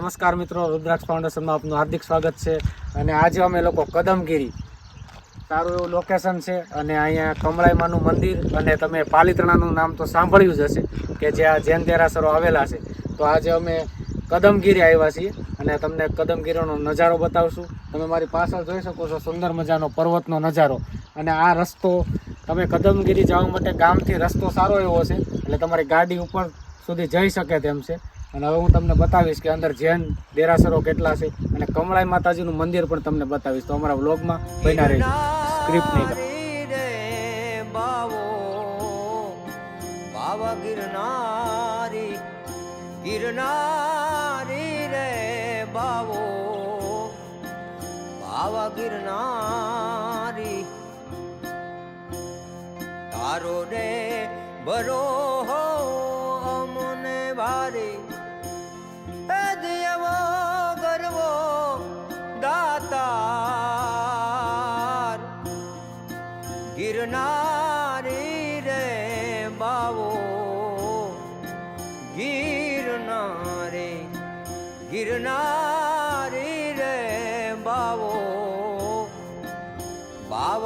નમસ્કાર મિત્રો, રુદ્રાક્ષ ફાઉન્ડેશનમાં આપનું હાર્દિક સ્વાગત છે અને આજે અમે લોકો કદમગીરી. સારું એવું લોકેશન છે અને અહીંયા કમળાઈમાનું મંદિર અને તમે પાલિતણાનું નામ તો સાંભળ્યું જ હશે કે જ્યાં જૈન દેરાસરો આવેલા છે. તો આજે અમે કદમગીરી આવ્યા છીએ અને તમને કદમગીરીનો નજારો બતાવશું. તમે મારી પાછળ જોઈ શકો છો સુંદર મજાનો પર્વતનો નજારો. અને આ રસ્તો, તમે કદમગીરી જવા માટે ગામથી રસ્તો સારો એવો છે. એટલે તમારી ગાડી ઉપર સુધી જઈ શકે તેમ છે. અને હવે હું તમને બતાવીશ કે અંદર જૈન દેરાસરો કેટલા છે અને કમળાઈ માતાજીનું મંદિર પણ તમને બતાવીશ. તો અમારા વ્લોગમાં બન્યા રહેજો. સ્ક્રિપ્ટ નહીં ગિરનારી ગિરનારી રે બાવો, બાવા ગિરનારી. તારો રે બરો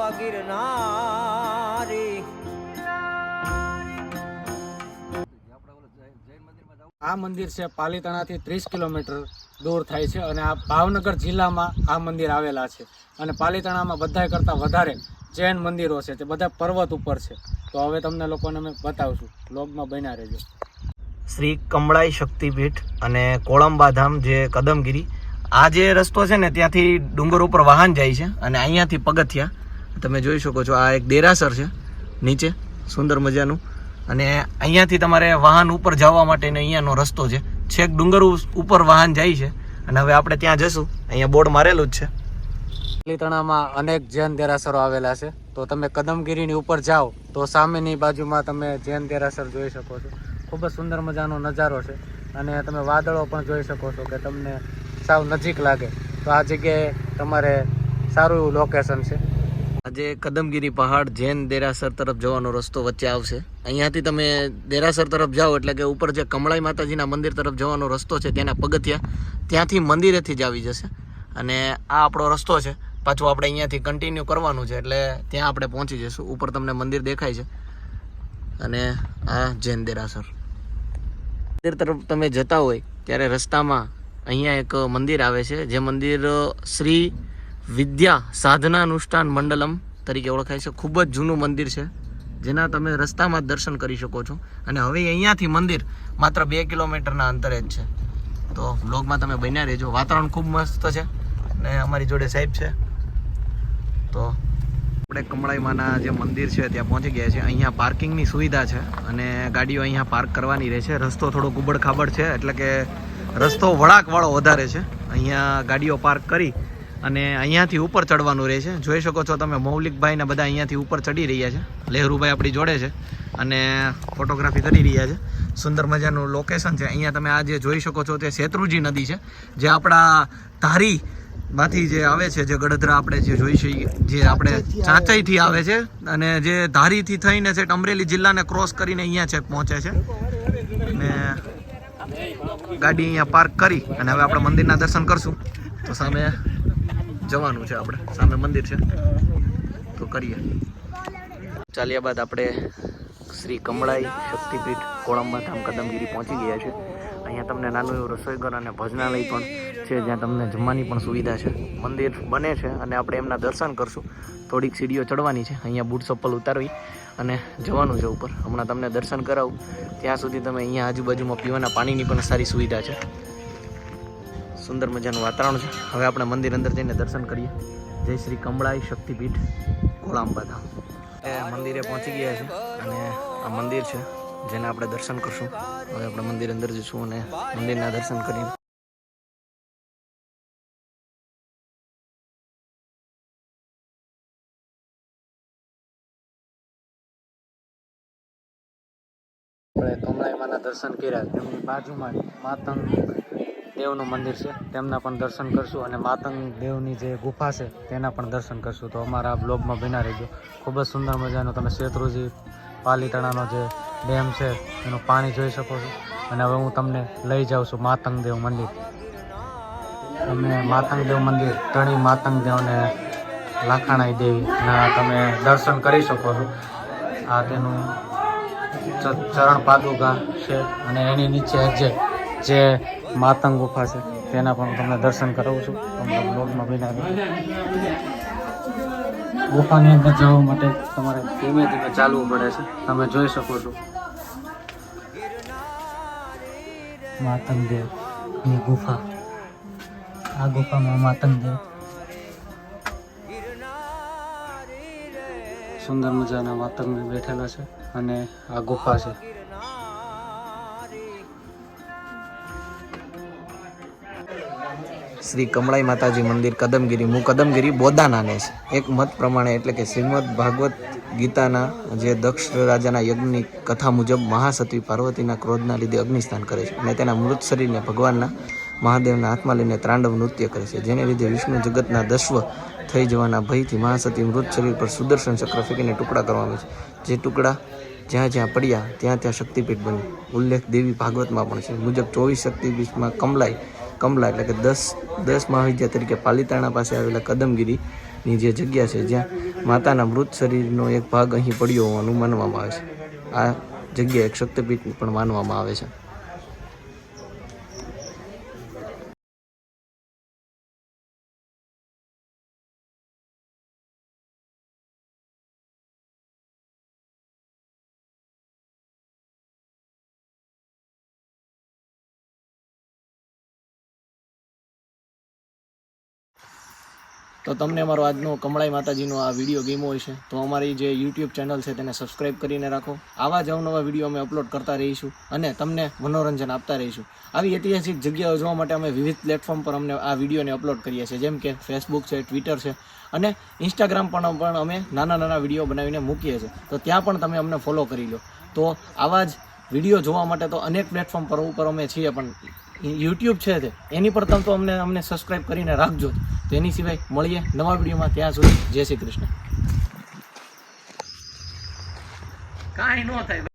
બાવા ગિરનારી આ મંદિર છે પાલીતાણાથી ત્રીસ કિલોમીટર દૂર થાય છે અને આ ભાવનગર જિલ્લામાં આ મંદિર આવેલા છે. અને પાલીતાણામાં બધા કરતાં વધારે જૈન મંદિરો છે તે બધા પર્વત ઉપર છે. તો હવે તમને લોકોને અમે બતાવશું. બ્લોગમાં બન્યા રહેજો. શ્રી કમળાઈ શક્તિપીઠ અને કોળંબાધામ જે કદમગીરી આ જે રસ્તો છે ને ત્યાંથી ડુંગર ઉપર વાહન જાય છે અને અહીંયાથી પગથિયા તમે જોઈ શકો છો, આ એક દેરાસર છે, નીચે, સુંદર મજાનું. અને અહીંયાથી તમારે વાહન ઉપર જવા માટેનો અહીંયાનો રસ્તો છે. છેક ડુંગર ઉપર વાહન જાય છે. અને હવે આપણે ત્યાં જશું. અહીંયા બોર્ડ મારેલું જ છે. પાલીતાણામાં અનેક જૈન દેરાસરો આવેલા છે. તો તમે કદમગીરીની ઉપર જાઓ, તો સામેની બાજુમાં તમે જૈન દેરાસર જોઈ શકો છો. ખૂબ જ સુંદર મજાનો નજારો છે. અને તમે વાદળો પણ જોઈ શકો છો કે તમને સાવ નજીક લાગે. તો આ જગ્યાએ તમારે સારું એવું લોકેશન છે. આજે કદમગીરી પહાડ જૈન દેરાસર તરફ જવાનો રસ્તો વચ્ચે આવશે. અહીંયાથી તમે દેરાસર તરફ જાઓ એટલે કે ઉપર જે કમળાઈ માતાજીના મંદિર તરફ જવાનો રસ્તો છે ત્યાંના પગથિયા, ત્યાંથી મંદિરેથી જ આવી જશે. અને આ આપણો રસ્તો છે. પાછું આપણે અહીંયાથી કન્ટિન્યુ કરવાનું છે એટલે ત્યાં આપણે પહોંચી જઈશું. ઉપર તમને મંદિર દેખાય છે. અને આ જૈન દેરાસર. મંદિર તરફ તમે જતા હોય ત્યારે રસ્તામાં અહીંયા એક મંદિર આવે છે. જે મંદિર શ્રી વિદ્યા સાધના અનુષ્ઠાન મંડલમ તરીકે ઓળખાય છે. ખૂબ જ જૂનું મંદિર છે, જેના તમે રસ્તામાં દર્શન કરી શકો છો. અને હવે અહીંયાથી મંદિર માત્ર બે કિલોમીટરના અંતરે જ છે. તો બ્લોગમાં તમે બન્યા રહેજો. વાતાવરણ ખૂબ મસ્ત છે અને અમારી જોડે સાહેબ છે. તો આપણે કમળાઈમાના જે મંદિર છે ત્યાં પહોંચી ગયા છે અહીંયા પાર્કિંગની સુવિધા છે અને ગાડીઓ અહીંયા પાર્ક કરવાની રહે છે. રસ્તો થોડો ગુબડ ખાબડ છે, એટલે કે રસ્તો વળાંકવાળો વધારે છે. અહીંયા ગાડીઓ પાર્ક કરી અને અહીંયાથી ઉપર ચડવાનું રહે છે. જોઈ શકો છો તમે, મૌલિકભાઈ ને બધા અહીંયાથી ઉપર ચડી રહ્યા છે. લહેરુભાઈ આપણી જોડે છે અને ફોટોગ્રાફી કરી રહ્યા છે. સુંદર મજાનું લોકેશન છે. અહીંયા તમે આ જે જોઈ શકો છો તે શેત્રુજી નદી છે, જે આપણા ધારી માંથી જે આવે છે, જે ગડધરા આપણે જે જોઈ છીએ જે આપણે ચાંચઈથી આવે છે અને જે ધારીથી થઈને છે અમરેલી જિલ્લાને ક્રોસ કરીને અહીંયા છે પહોંચે છે. અને ગાડી અહીંયા પાર્ક કરી અને હવે આપણે મંદિરના દર્શન કરશું. તો સામે જવાનું છે આપણે. સામે મંદિર છે. તો કરીએ. ચાલ્યા બાદ આપણે શ્રી કમળાઈ શક્તિપીઠ કોળંબા ધામ કદમગીરી પહોંચી ગયા છે. અહીંયા તમને નાનું એવું રસોઈઘર અને ભજનાલય પણ છે, જ્યાં તમને જમવાની પણ સુવિધા છે. મંદિર બને છે અને આપણે એમના દર્શન કરશું. થોડીક સીડીઓ ચડવાની છે. અહીંયા બૂટ ચપ્પલ ઉતારવી અને જવાનું છે ઉપર. હમણાં તમને દર્શન કરાવું. ત્યાં સુધી તમે અહીંયા આજુબાજુમાં પીવાના પાણીની પણ સારી સુવિધા છે. સુંદર મજાનું વાતાવરણ છે. હવે આપણે મંદિર અંદર જઈને દર્શન કરીએ. જય શ્રી કમળાઈ શક્તિપીઠ, કોળાંબા ધામ. મંદિરે પહોંચી ગયા છે અને આ મંદિર છે, જેને આપણે દર્શન કરશું. હવે આપણે મંદિર અંદર જઈશું અને મંદિરના દર્શન કરીને આપણે કમળાઈમાના દર્શન કર્યા. તેમની બાજુમાં માતંગ દેવનું મંદિર છે. તેમના પણ દર્શન કરશું અને માતંગ દેવની જે ગુફા છે, તેના પણ દર્શન કરશું. તો અમારા બ્લોગમાં બિના રહેજો. ખૂબ જ સુંદર મજાનો તમે શેત્રુજી પાલીતાણાનો જે ડેમ છે, એનું પાણી જોઈ શકો છો. અને હવે હું તમને લઈ જાઉં છું માતંગ દેવ મંદિર. તમે માતંગ દેવ મંદિર ત્રણેય માતંગ દેવને લાખાણાઈ દેવીના તમે દર્શન કરી શકો છો. આ તેનું ચરણ પાદુકા છે અને એની નીચે જે જે માતંગ ગુફા છે. તેના પણ તમને દર્શન કરાવું છું. તમને બ્લોગમાં બિના ગુફાની અંદર જવા માટે તમારે ધીમે ધીમે ચાલવું પડે છે. તમે જોઈ શકો છો. માતંગદેવની ગુફા. આ ગુફામાં માતંગદેવ સુંદર મજાના માતંગ બેઠેલા છે અને આ ગુફા છે. શ્રી કમળાઈ માતાજી મંદિર કદમગીરી. હું કદમગીરી બોદાનાને છે. એક મત પ્રમાણે એટલે કે શ્રીમદ ભાગવત ગીતાના જે દક્ષ રાજાના યજ્ઞની કથા મુજબ મહાસતી પાર્વતીના ક્રોધના લીધે અગ્નિસ્થાન કરે છે અને તેના મૃત શરીરને ભગવાનના મહાદેવના હાથમાં લઈને ત્રાંડવ નૃત્ય કરે છે, જેને લીધે વિષ્ણુ જગતના દસ્વ થઈ જવાના ભયથી મહાસતી મૃત શરીર પર સુદર્શન ચક્ર ફેંકીને ટુકડા કરવામાં છે. જે ટુકડા જ્યાં જ્યાં પડ્યા, ત્યાં ત્યાં શક્તિપીઠ બન્યું. ઉલ્લેખ દેવી ભાગવતમાં પણ છે. મુજબ ચોવીસ શક્તિપીઠમાં કમલાઈ કમલા એટલે કે દસ દસ મહાવિદ્યા તરીકે પાલિતાણા પાસે આવેલા કદમગીરીની જે જગ્યા છે, જ્યાં માતાના મૃત શરીરનો એક ભાગ અહીં પડ્યો હોવાનું માનવામાં આવે છે. આ જગ્યા એક શક્તિપીઠ પણ માનવામાં આવે છે. તો તમને અમારો આજનો કમળાઈ માતાજીનો આ વીડિયો ગેમ હોય છે તો અમારી જે યુટ્યુબ ચેનલ છે તેને સબસ્ક્રાઇબ કરીને રાખો. આવા જ અવનવા વીડિયો અમે અપલોડ કરતા રહીશું અને તમને મનોરંજન આપતા રહીશું. આવી ઐતિહાસિક જગ્યાઓ જોવા માટે અમે વિવિધ પ્લેટફોર્મ પર અમને આ વિડીયોને અપલોડ કરીએ છીએ જેમ કે ફેસબુક છે ટ્વિટર છે અને ઇન્સ્ટાગ્રામ પણ પણ અમે નાના નાના વીડિયો બનાવીને મૂકીએ છીએ. તો ત્યાં પણ તમે અમને ફોલો કરી લો. તો આવા જ વીડિયો જોવા માટે તો અનેક પ્લેટફોર્મ પર ઉપર અમે છીએ પણ યુટ્યુબ છે તે. એની પર તમે તો અમને અમને સબસ્ક્રાઈબ કરીને રાખજો. તો એની સિવાય મળીએ નવા વિડીયોમાં. ત્યાં સુધી જય શ્રી કૃષ્ણ. કાંઈ ન થાય.